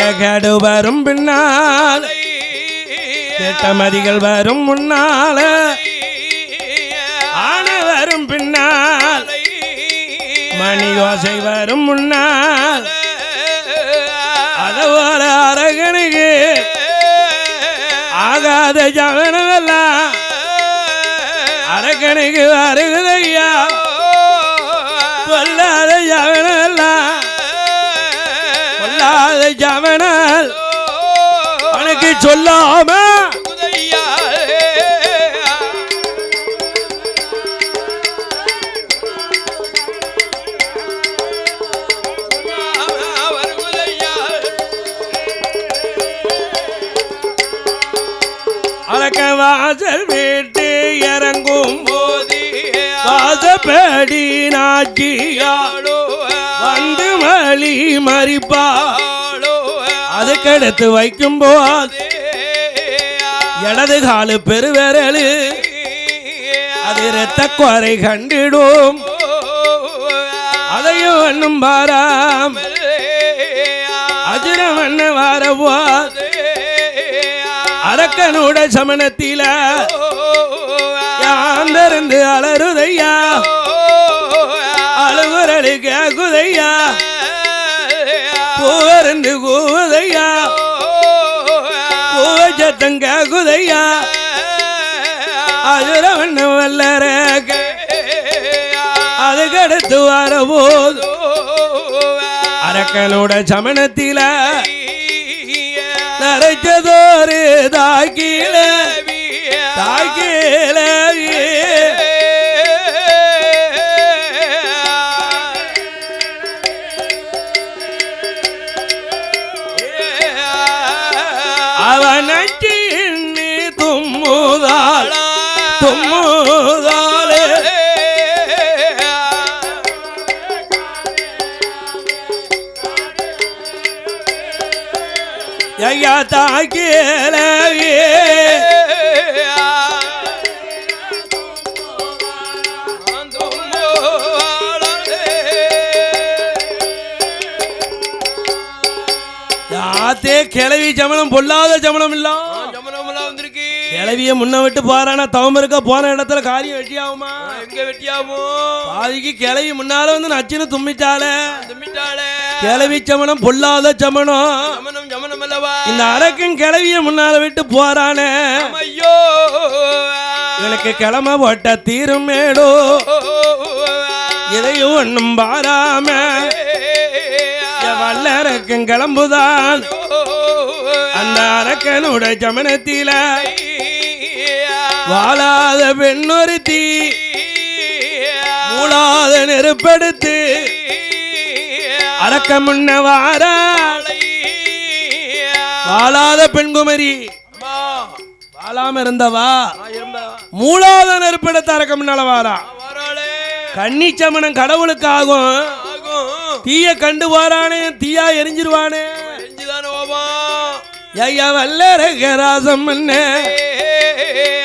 பெரிய கேடு வரும் பின்னால். கெட்டமதிகள் வரும் முன்னால. ஆன வரும் பின்னால். மணி ஓசை வரும் முன்னால். அதுபோல அரகனுக்கு. ஆகாத ஜவனமெல்லாம். அரகனுக்கு வருகுதையா ஜவனல் அவனுக்கு சொல்லாம அரக்க வாசல் வீட்டு இறங்கும் வாசப்படி நாச்சியா வந்து மலி மறிப்பா. அதுக்கடுத்து வைக்கும் போது இடது காலு பெருவிரலு அது இரத்த குறை கண்டிடும். அதையும் ஒண்ணும் பாராம். அஜிரம் என்ன வாரபோது அரக்கனோட சமணத்தில யாந்திருந்து அலறுதையா அழுகுரலு கேக்குதையா? பூவருந்து கூவுதையா பூவ சத்தம் கேக்குதையா அஜுரவண்ண வல்லரக. வர போது. அரக்கனோட சமணத்தில நரைச்சதோரு தாக்கீழ தாக்கீழ ஐயா தாக்கில யாத்தே கிளவி சமணம் பொல்லாத சமணம் இல்ல. வந்திருக்கு கிளவிய முன்ன விட்டு போறானா தவம் இருக்க போன இடத்துல காரியம் வெட்டியாகுமா? எங்க வெட்டியாமோ பாதிக்கு கிளவி முன்னால வந்து நச்சுன்னு தும்பிச்சால தும்பிட்டாளே. கிளவி சமணம் பொல்லாத சமணம் ஜமனம். ஜமனம் இந்த அரக்கன் கிளவிய முன்னால விட்டு போறானே. ஐயோ எனக்கு கிளம்ப போட்ட தீரும் மேடோ இதையும் ஒண்ணும் பாராம. என் வல்லரக்கன் கிளம்புதான். அந்த அரக்கனோட ஜமனத்தில வாழாத பெண்ணொருத்தி மூளாத நெருப்படுத்து அரக்க முன்ன வாரா. வாழாத பெண்குமரி வாழாம இருந்தவா? மூளாத நெருப்படுத்த அரக்க முன்னால வாரா கன்னிச்சமணம் கடவுளுக்கு ஆகும். தீய கண்டு வாரானே தீயா எரிஞ்சிருவானே. ஐயா வல்லரகராசம் என்ன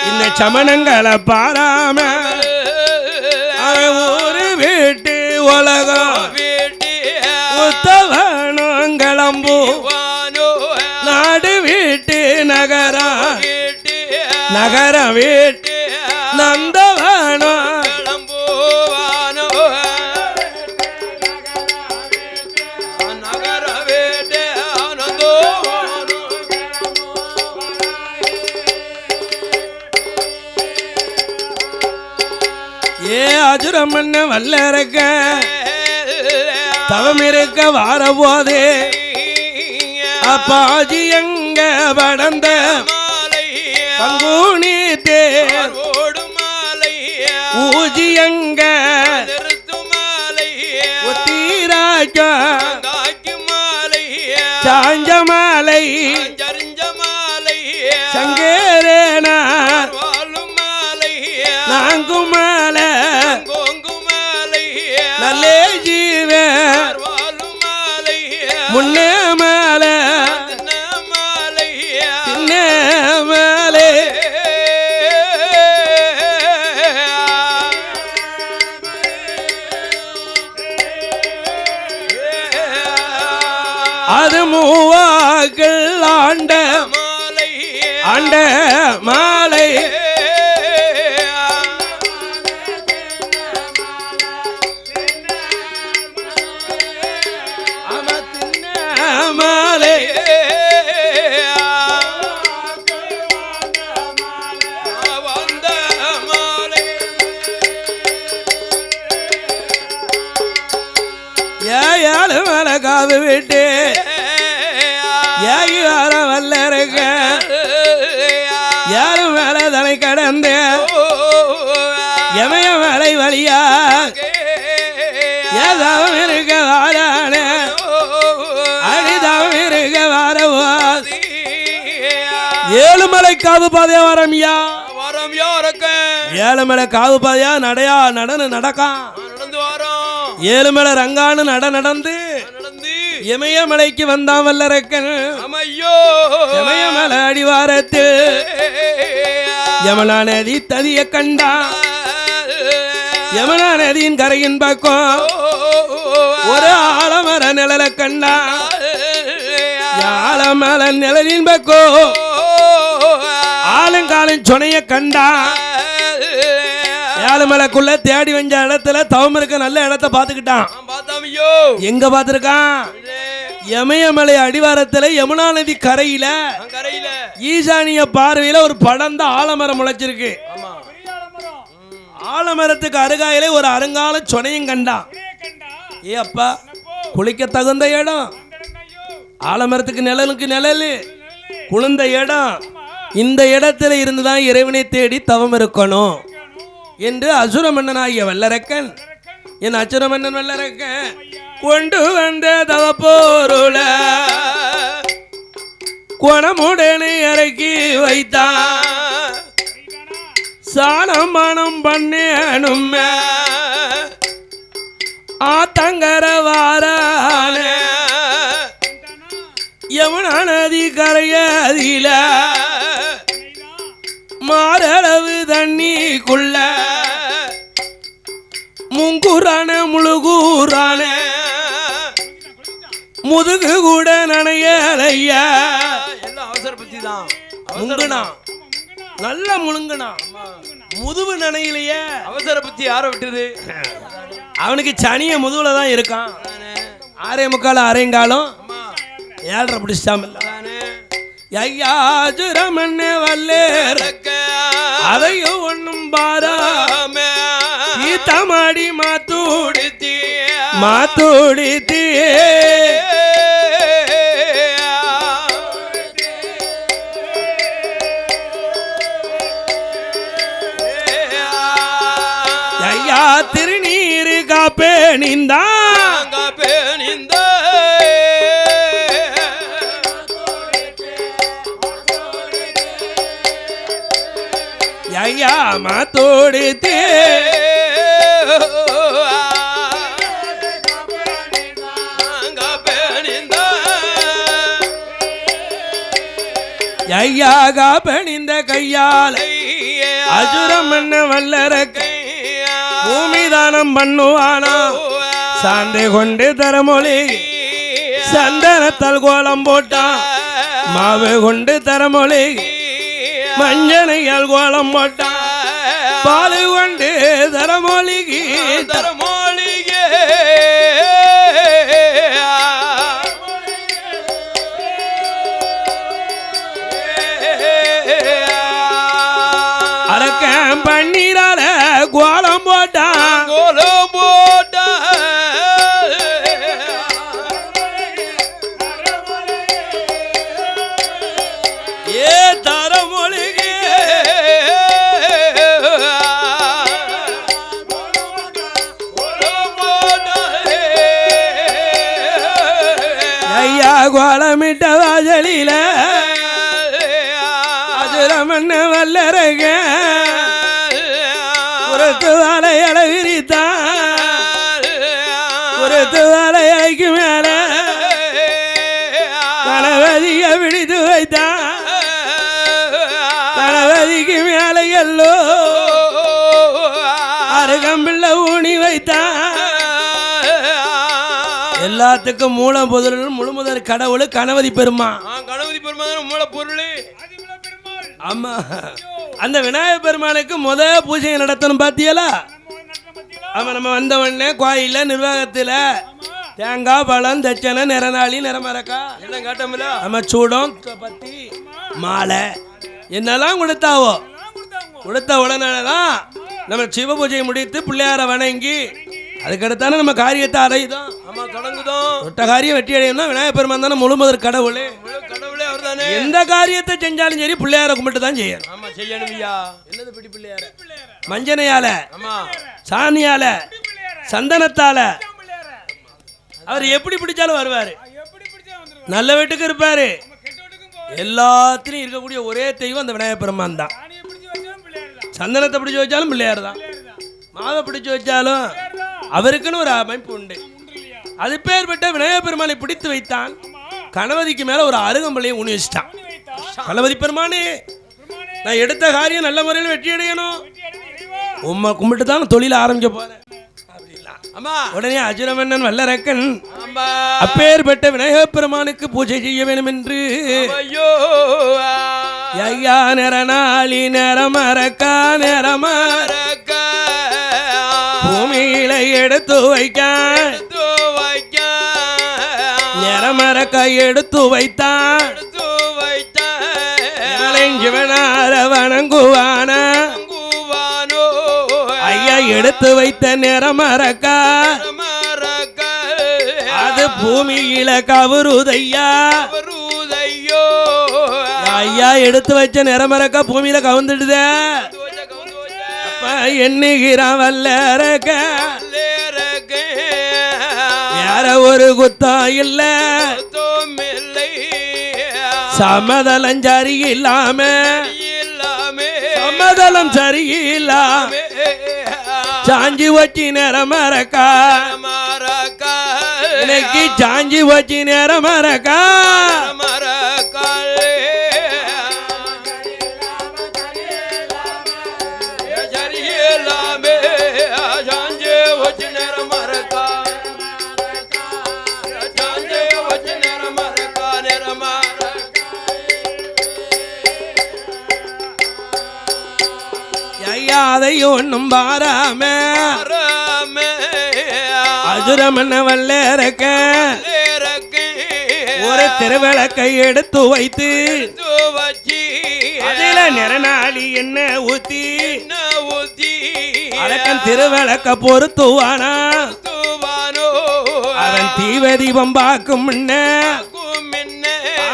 இந்த சமணங்களை பாராம ஊரு வீட்டு உலகம். உத்தவனும் கிளம்பு நாடு வீட்டு நகரா. நகர வீட்டு நந்தவானோ. ஏ அஜுரமண்ண வல்லரக்க. தவம் இருக்க வார போதே அப்பாஜி எங்க படந்த பங்குனி தேர். ஊஜி எங்க ஒத்தீராஜா சாஞ்ச ஆண்ட மாலை. ஆண்ட மாலை. ஏழு மேல. காது விட்டு. கடந்து எமய மலை வழியா? ஏதாவும் இருக்க வாரான அடிதாவும் இருக்க வாரவா? ஏழு மலை காவு பாதையா வரமியா? வரம் யாருக்க ஏழு மலை காவு பாதையா நடையா? நடன நடக்கான் நடந்து வரோம் ஏழு மலை ரங்கானு நட நடந்து நடந்து இமயமலைக்கு வந்தான் வல்லரக்கன். அமையோ இமயமலை அடிவாரத்தில் யமுனா நதி ததிய கண்டான் யமுனா நதியின் கரையின் பக்கம் ஒரு ஆலமர நிழல கண்டான் ஆலமர நிழலின் பக்கம் ஆலங்காலம் சொனைய கண்டான் ஏழுமலைக்குள்ள தேடி வந்த இடத்துல தவம் இருக்க நல்ல இடத்த பார்த்துக்கிட்டான். பார்த்தாமையோ எங்க பார்த்துருக்கான்? இமயமலை அடிவாரத்துல யமுனா நதி கரையில கரையில. ஈசானிய பார்வையில ஒரு படர்ந்த ஆலமரம் முளைச்சிருக்கு. ஆமா. ஆலமரத்துக்கு அருகாயிலே ஒரு அருங்கால சொனையும் கண்டான் ஏ அப்பா குளிக்க தகுந்த இடம். ஆலமரத்துக்கு நிழலுக்கு நிழல். குளிர்ந்த இடம். இந்த இடத்துல இருந்துதான் இறைவனை தேடி தவம் இருக்கணும் என்று அசுர மன்னனாகிய வல்லரக்கன் என் அசுர மன்னன் வல்லரக்கன் கொண்டு வந்த தவ பொருள குணமுடனே இறக்கி வைத்தா சாணம் மனம் பண்ணேனும் ஆத்தங்கர வாரான யமுனா நதி கரையதில மாரளவு தண்ணிக்குள்ள முங்குறான முழுகூறான முதுகு கூட நனையலையா? எல்லாம் அவசர பத்தி தான் முங்குனா. நல்ல முழுங்குனா. முதுகு நனையிலையே. அவசர புத்தி யாரை விட்டுது? அவனுக்கு சனிய முதுகுல தான் இருக்கான். ஆறே முக்கால் அரைங்காலம் ஏழரை பிடிச்சாமல்ல தானே ஐயா ஜுரமண்ணே வல்லேர். அதையும் ஒண்ணும் பாரா. சீத்தமாடி மாத்தூடி. மாத்தூடி காப்பேனிந்தான் ஐயா மாத்தோடி ஐயா காப்பணிந்த கையால அசுரம் என்ன வல்லரக்க. பூமி தானம் பண்ணுவானா? சாந்தை கொண்டு தரமொழி. சந்தனத்தால் கோலம் போட்டான் மாவு கொண்டு தரமொழி. மஞ்சனையால் கோலம் போட்டான் பாலு கொண்டு தரமொழிக்கு தர கோலமிட்ட எல்லாத்துக்கும் மூலம் பொருள் முழுமுதல் கடவுள் கணபதி பெருமா ஆ, கணபதி பெருமாள் மூல பொருள். ஆமா. அந்த விநாயகர் பெருமானுக்கு முத பூஜை நடத்தணும் பாத்தியலா? ஆமா நம்ம வந்த உடனே கோயில்ல நிர்வாகத்துல தேங்காய் பழம் தச்சனை நிறநாளி நிறமரக்கா. என்ன காட்டமில்ல. நம்ம சூடம் பத்தி மாலை. என்னெல்லாம் கொடுத்தாவோ? கொடுத்த உடனே தான் நம்ம சிவ பூஜையை முடித்து பிள்ளையார வணங்கி அதுக்கடுத்தானே நம்ம காரியத்தை அடையுதோம். ஆமா தொடங்குதோம். தொட்ட காரியம் வெற்றி அடையணும்னா விநாயகர் பெருமான் தானே முழுமுதற் கடவுள். முழு கடவுளே அவர்தானே எந்த காரியத்தை செஞ்சாலும் சரி பிள்ளையார கும்பிட்டு தான் செய்யணும். ஆமா செய்யணும் ஐயா. என்னது பிடி பிள்ளையார? மஞ்சனையால ஆமா சாணியால சந்தனத்தால. அவர் எப்படி பிடிச்சாலும் வருவாரு. நல்ல வீட்டுக்கு இருப்பாரு. எல்லாத்துலயும் இருக்கக்கூடிய ஒரே தெய்வம் அந்த விநாயகர் பெருமான் தான். சந்தனத்தை பிடிச்சு வச்சாலும் பிள்ளையார் தான். மாவை பிடிச்சு வச்சாலும் அவருக்குன்னு ஒரு அமைப்பு உண்டு. அது பேர்பட்ட விநாயகர் பெருமானை பிடித்து வைத்தான். கணபதிக்கு மேல ஒரு அருகம்பளையும் ஊனி வச்சிட்டான். கணபதி பெருமானே நான் எடுத்த காரியம் நல்ல முறையில் வெற்றி அடையணும். உம்மை கும்பிட்டு தான் தொழில ஆரம்பிக்க போறேன். உடனே அஜுரமன்னன் வல்லரக்கன் அப்பேற்பட்ட விநாயகர் பெருமானுக்கு பூஜை செய்ய வேண்டும் என்று ஐயோ நிறநாளி நிறமரக்கா நிறமர மறக்க பூமியில எடுத்து வைக்க வைக்க எடுத்து வைத்தான் எடுத்து வைத்த சிவனார வணங்குவான. ஐயா எடுத்து வைத்த நிறமரக்கா அது பூமியில கவுருதையா. வருதையோ ஐயா எடுத்து வச்ச நிறமரக்கா பூமியில கவுந்துடுதே அப்ப எண்ணுகிறான் வல்லரக்க வேற ஒரு குத்தம் இல்ல. சமதளம் சரி இல்லாம சமதளம் சரியில்லாம. சாஞ்சி வச்சு நிறமரக்கா இன்னைக்கு சாஞ்சி வச்சு நிறமரக்கா ஐயா அதையும் ஒண்ணும் பாராம. அசுரமன்ன வல்லரக்க ஒரு திருவிளக்கை எடுத்து வைத்து அதில நிறநாளி என்ன ஊத்தி அரக்கன் திருவிளக்க பொருத்துவானா? அவன் தீவதீபம் பார்க்கும் முன்ன.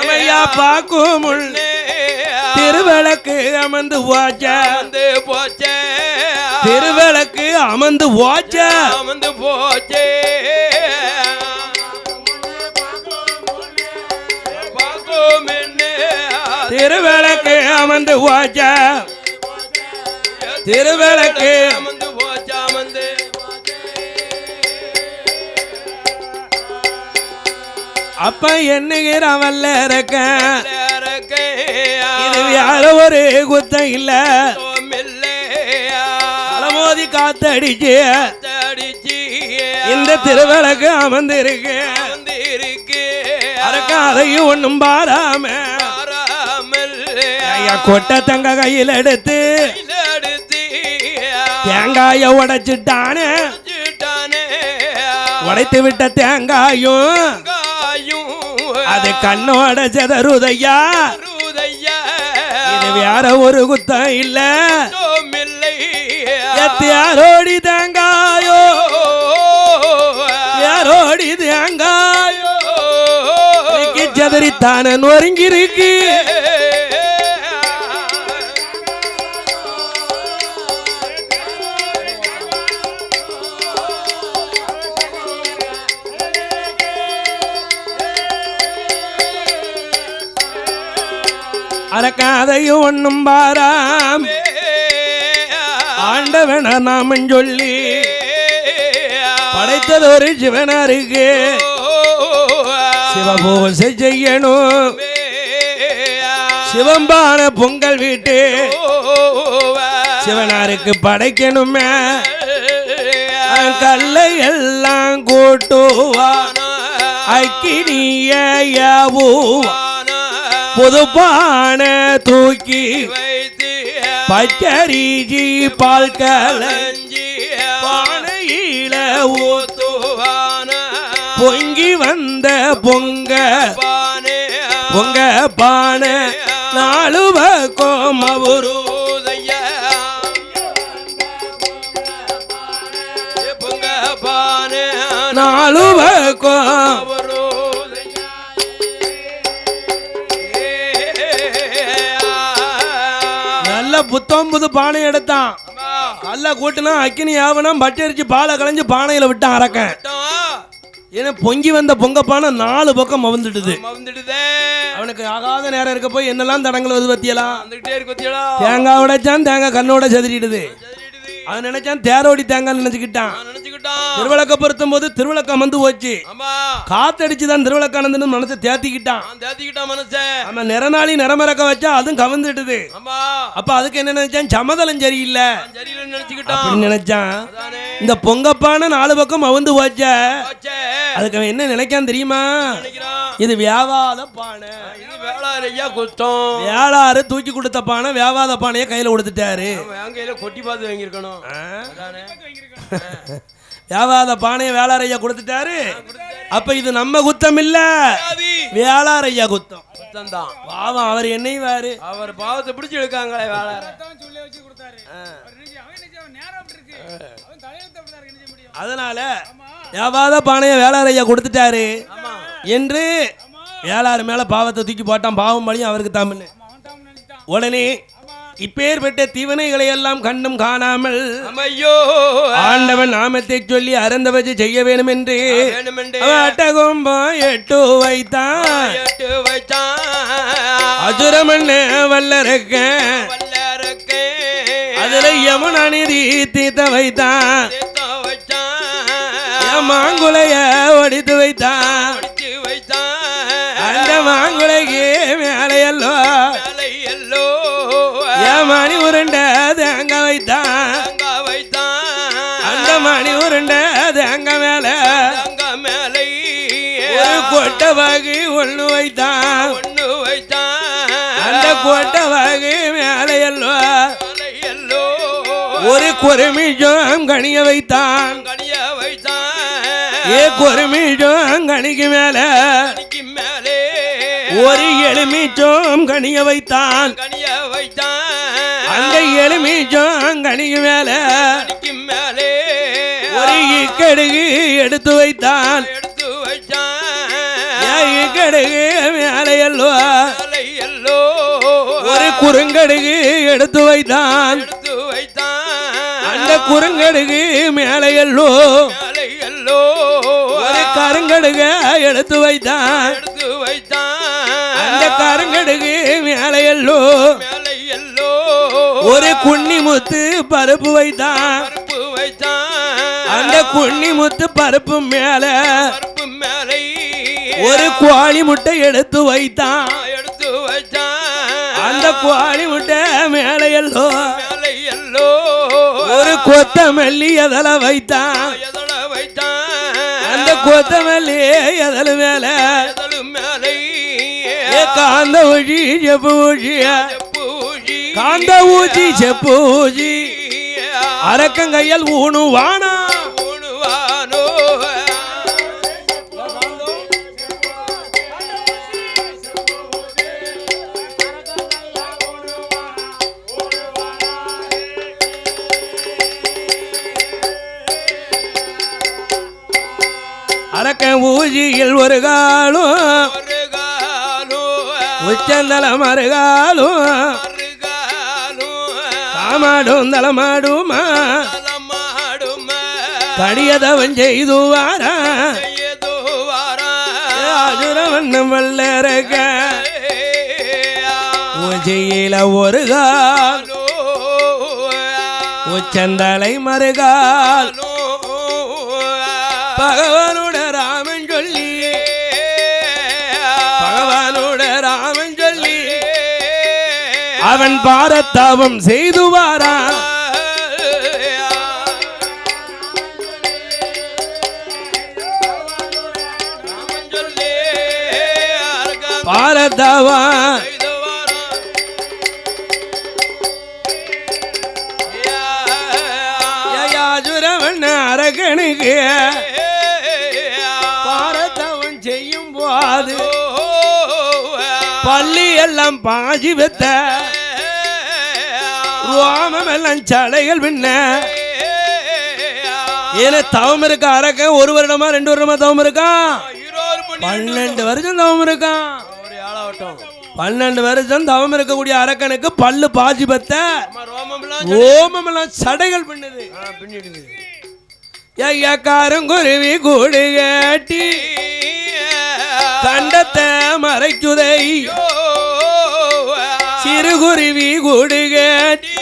அமையா பார்க்கும் முன்ன. திருவிளக்கு அமர்ந்து வந்து போச்சே. திருவிளக்கு அமர்ந்து வாச்ச அமர்ந்து போச்சே. திருவிளக்கு அமர்ந்து வாச்ச திருவிளக்கு அமர்ந்து போச்சா அமர்ந்து. அப்ப இறக்கே இது யாரோ ஒரு குத்தம் இல்ல. காத்தடிச்சு. தடிச்சு இந்த திருவிளக்கு அமர்ந்திருக்கு. வந்திருக்கு அரக்க அதையும் ஒண்ணும் பாராம. கொட்டை தங்க கையில் எடுத்து. தேங்காய உடைச்சிட்டானே. உடைத்து விட்ட தேங்காயும் காயும் அது கண்ணோட செதறுதையா. அருதையா இது வேற ஒரு குத்தம் இல்ல. எத்தியாரோடி தேங்காயோ? யாரோடி தேங்காயோ? இன்னைக்கு ஒருங்கிருக்கு நொறுங்கிருக்கு அரக்காதையும் ஒண்ணும் பாராம். ஆண்டவன நாமன் சொல்லி படைத்தது ஒரு சிவனாருக்கு சிவபூசை செய்யணும். சிவம்பான பொங்கல் வீட்டு சிவனாருக்கு படைக்கணுமே. கல்லை எல்லாம் கூட்டுவான். அக்கினியவு பான புதுப்பான தூக்கி வை பச்சரிஜி பால் கல கலஞ்சி பானையில ஊத்துவான பொங்கி வந்த பொங்க பானே பொங்க பானை நாலு பக்கம் அவரு பொங்க பானே நாலு பக்கம் நல்ல புத்தம் புது பானை எடுத்தான் நல்ல கூட்டினா அக்கினி ஆவணம் பட்டரிச்சு பாலை களைஞ்சு பானையில விட்டான் அரக்கன். ஏன்னா பொங்கி வந்த பொங்க பானை நாலு பக்கம் மவந்துடுது. வந்துடுதே அவனுக்கு ஆகாத நேரம் இருக்க போய் என்னெல்லாம் தடங்கள் வருது பத்தியலாம் தேங்காய் உடைச்சான் தேங்காய் கண்ணோட செதறிடுது. அவன் நினைச்சான் தேரோடி தேங்காய் நினைச்சுக்கிட்டான். நான் நினைச்சுக்கிட்டான். திருவிளக்க பொருத்தும் போது திருவிளக்கம் வந்து போச்சு. காத்தடிச்சு தான் திருவிளக்கானந்தன்னு மனசை தேத்திக்கிட்டான். தேத்திக்கிட்டான் மனசே. நிறநாளி நிறமறக்க வச்சா அதுவும் கவர்ந்துட்டுது அப்ப அதுக்கு என்ன நினைச்சான்? சமதளம் சரியில்லை. நினைச்சுக்கிட்டான். நினைச்சான். இந்த பொங்கப்பான நாலு பக்கம் அவுந்து போச்ச. அதுக்கு அவன் என்ன நினைக்கான் தெரியுமா? இது வியாபாத பானை. வேளாண் ஐயா குத்தம். வேளாறு தூக்கி கொடுத்த பானை வியாபாத பானையை கையில கொடுத்துட்டாரு. என் கையில கொட்டி பார்த்து வாங்கியிருக்கணும். வியாபாத பானையை வேளாரையா கொடுத்துட்டாரு. அப்ப இது நம்ம குத்தம் இல்ல. ஆதி. வேளாரையா குத்தம் குத்தம். தான் பாவம் அவர் என்னைவாரு அவர் பாவத்தை பிடிச்சி எடுக்காங்களே வேளாண் அதனால வியாபாத பானையை வேளாரையா கொடுத்துட்டாரு ஆமா. என்று வேளாறு மேல பாவத்தை தூக்கி போட்டான் பாவம் பழியும் அவருக்கு தமிழ் உடனே இப்பேற்பட்ட தீவனைகளை எல்லாம் கண்டும் காணாமல் அம்மையோ ஆண்டவன் நாமத்தை சொல்லி அறந்தவச்சு செய்ய வேண்டும் என்று அட்டகொம்பம் எட்டு வைத்தான். அசுரமண்ண வல்லரக்க. அதுல யமுனா நிதி தீத்த வைத்தான். மாங்குளைய ஒடித்து வைத்தான். மேலையல்லோ மேலை எல்லோ என் மணி உருண்ட தேங்க வைத்தான். அந்த மணி உருண்ட தேங்க மேல மேலை. ஒரு கொட்டை வாகி ஒண்ணு வைத்தான். ஒண்ணு வைத்தான். அந்த கொட்டை வாகி மேலையல்லோ. மேலை எல்லோ ஒரு குருமிஜம் கணிய வைத்தான். கனிய வைத்தான். ஏ குருமிஜம் கணிக்கு மேலே ஒரு எலுமிச்சம் கணிய வைத்தான். கனிய வைத்தான். அந்த எலுமிச்சம் கணிக்கு மேல. கனிக்கு மேலே. ஒரு இக்கடுகு எடுத்து வைத்தான். எடுத்து வைத்தான். இக்கடுகு மேலை எல்லோ. ஒரு குறுங்கடுகு எடுத்து வைத்தான். எடுத்து வைத்தான். அந்த குறுங்கடுகு மேலை எல்லோ. ஒரு கருங்கடுக எடுத்து வைத்தான். எடுத்து வைத்தான். அந்த கருங்கடுகு மேலையல்லோ. ஒரு குன்னி முத்து பருப்பு வைத்தான். அந்த குன்னி முத்து பருப்பு மேல. ஒரு கோழி முட்டை எடுத்து வைத்தான். எடுத்து வைத்தான். அந்த கோழி முட்டை மேலையல்லோ. ஒரு கொத்தமல்லி எதல வைத்தான். அந்த கொத்தமல்லி எதல மேல. மேலை. ஏ காந்த ஊசி செப்பு காந்த ஊஜி ஜப்பூஜி அரக்கங்கையல் ஊணுவானா? உணுவானோ அரக்கன் ஊசியில் ஒரு காலம் உச்சந்தல மறுகாலும் காமாடும் தலமாடுமா? கடியதவன் செய்து வாரா ஏதோ வாரா அசுரவண்ணம் வல்லரக. ஊசியில ஒரு கால். உச்சந்தலை மறுகால் பகவானோட அவன் பாரத்தாபம் செய்து வாரா. பாரதவன் செய்து வாரான் யாஜுரவன் அரகனுக்கு பாரதவன் செய்யும் போது பள்ளி எல்லாம் பாஜி வெத்த ரோமம் எல்லாம் சடைகள் பின்ன. ஏன்னா தவம் இருக்க? அரக்க ஒரு வருடமா ரெண்டு வருடமா தவம் இருக்கான் பன்னெண்டு வருஷம் தவம் இருக்கான் பன்னெண்டு வருஷம் தவம் இருக்கக்கூடிய அரக்கனுக்கு பல்லு பாஜி பத்த. ஓமம் எல்லாம் சடைகள் பண்ணுது பின்னிடுது ஐயா கூடு கேட்டி கண்டத்தை மறைக்குதை சிறுகுருவி கூடு கேட்டி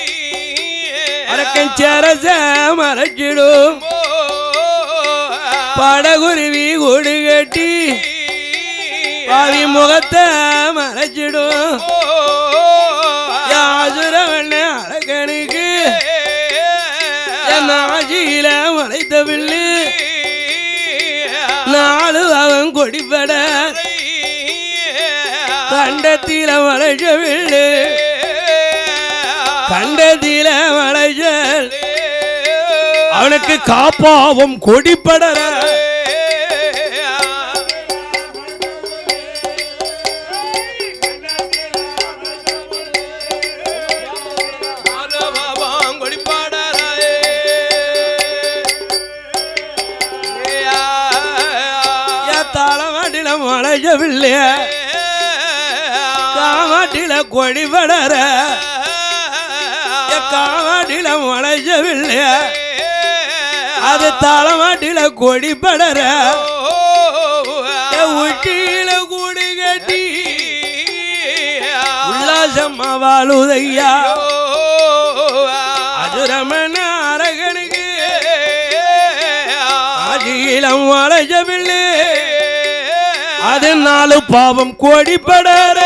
அரக்கன் சரச மறைச்சிடும் படகுருவி கூடு கட்டி பாவி முகத்தை மறைச்சிடும். யாசுரவன் அரக்கனுக்கு என் ஆஜியில மறைத்த பிள்ளு நாலு அவன் கொடிப்பட தண்டத்தில மறைச்ச வில்லு. அவனுக்கு காப்பாவும் கொடிப்படற தலைமாட்டில மலைச்ச வில்லு காமாட்டில கொடிப்படற காமாட்டில மலைச்ச அது தலைமாட்டில கொடிப்படற உச்சியில கூடு கட்டி. உல்லாசமா வாழுதையா. அது ரமண அரகனுக்கு அஜீலம் வளைச்சவில்லை அது நாலு பாவம் கோடிப்படற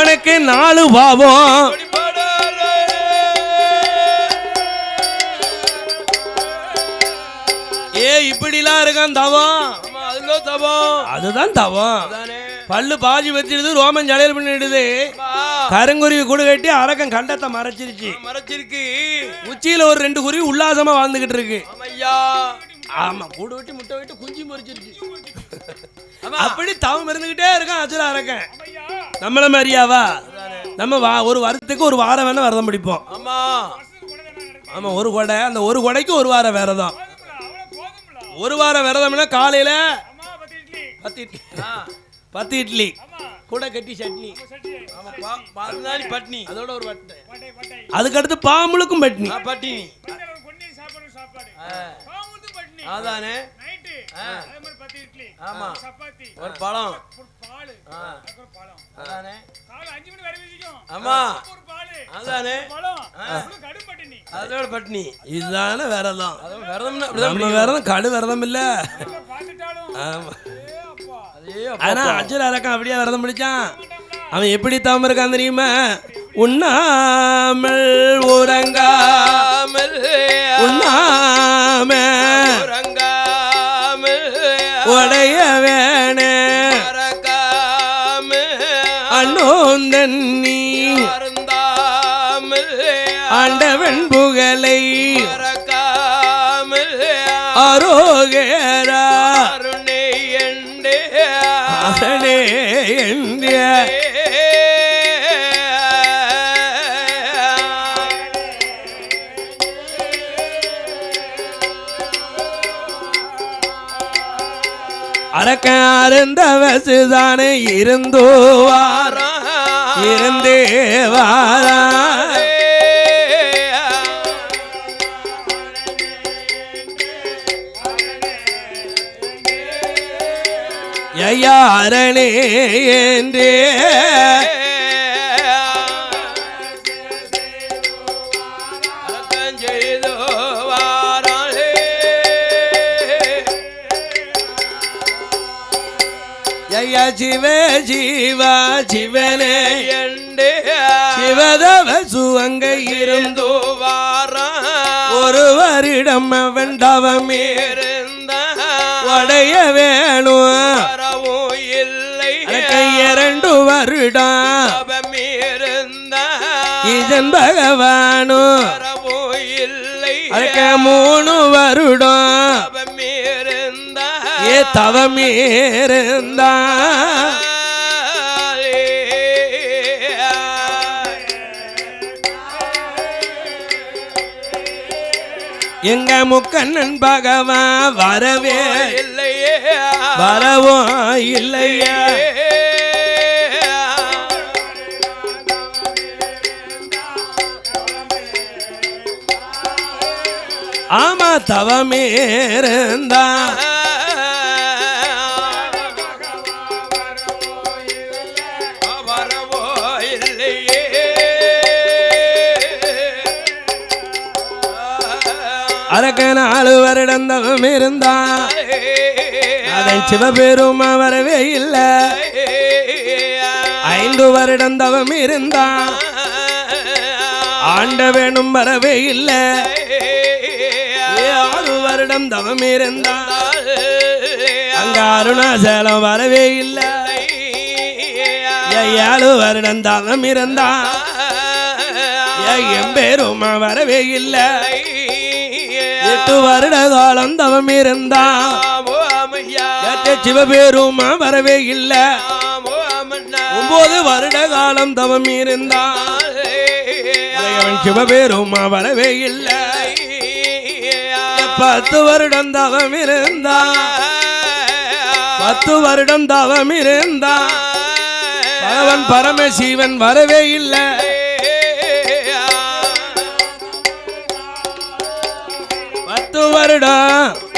அவனுக்கு நாலு பாவம். ஏ இப்படிலாம் இருக்கான் தவம். அதுதான் தவம். பல்லு பாதி வச்சிடுது ரோமன் ஜடையல் பண்ணிடுது கருங்குருவி கூடு கட்டி அரக்கன் கண்டத்தை மறைச்சிருச்சு. மறைச்சிருக்கு. உச்சியில ஒரு ரெண்டு குருவி உல்லாசமா வாழ்ந்துகிட்டு இருக்கு. ஆமா கூடு வெட்டி முட்டை வெட்டி குஞ்சு பொரிச்சிருச்சு அப்படி தவம் இருந்துகிட்டே இருக்கான் அசுர அரக்கன். நம்மள மாதிரியாவா? நம்ம வா ஒரு வருஷத்துக்கு ஒரு வாரம் வேணா விரதம் பிடிப்போம். ஆமா. ஆமா ஒரு கொடை அந்த ஒரு கொடைக்கு ஒரு வாரம் விரதம். ஒரு வாரம் விரதம்னா காலையில பத்து இட்லி. பத்து இட்லி. கூட கட்டி சட்னி. பதினாலு பட்னி. அதோட ஒரு வட்டை. அதுக்கடுத்து பாம்புளுக்கும் பட்னி. பட்டினி. அதானே. ஆமா. ஒரு பழம். அதானே. ஆமா. அதானே. அதோட பட்னி இதுதானே விரதம். அதோட விரதம்னா அப்படிதான் நம்ம விரதம் கடு விரதம் இல்ல. ஆமா. ஆனா அஜர் அரக்கன் அப்படியே விரதம் பிடிச்சான். அவன் எப்படி தவம் இருக்கான் தெரியுமா? உண்ணாமல் உறங்கா உறங்காமல் உண்ணாம உறங்காமல். உடைய வேணே. அண்ணோந்தன்னி அருந்தாமல் ஆண்டவன் புகழை. மறக்காமல் அரக்கன் அருந்த வசுதானே இருந்தோ வாரா. இருந்தே வாரா. ஐயாரணே என்றே. செய்தோ சிவ சிவா சிவனே எண்டே சிவதவ சுவங்க இருந்து. வாரா ஒரு வருடம் அவன் தவமே. இருந்த. உடைய வேணும் வரவும் இல்லை. இரண்டு வருடம் தவமிருந்த இதன் பகவானும் வரவும் இல்லை. மூணு வருடம் தவமீருந்தா எங்க முக்கண்ணன் பகவான் வரவே இல்லையே. வரவோ இல்லையா. ஆமா தவமேருந்தா அரக்க நாலு வருடம் தவம் இருந்தா அதன் சிவபெரும் வரவே இல்லை. ஐந்து வருடம் தவம் இருந்தா ஆண்ட வேணும் வரவே இல்லை. ஆறு வருடம் தவம் இருந்தா அங்க அருணாச்சலம் வரவே இல்லை. ஏழு வருடம் தவம் இருந்தா எம்பேருமா வரவே இல்லை. எட்டு வருட காலம் தவம் இருந்தா. எட்டு சிவபெருமா வரவே இல்லை. ஒன்பது வருட காலம் தவம் இருந்தான் அவன் சிவபெருமா வரவே இல்லை. பத்து வருடம் தவம் இருந்தா? பத்து வருடம் தவம் இருந்தா. பகவன் பரமசிவன் வரவே இல்லை. வருடம்.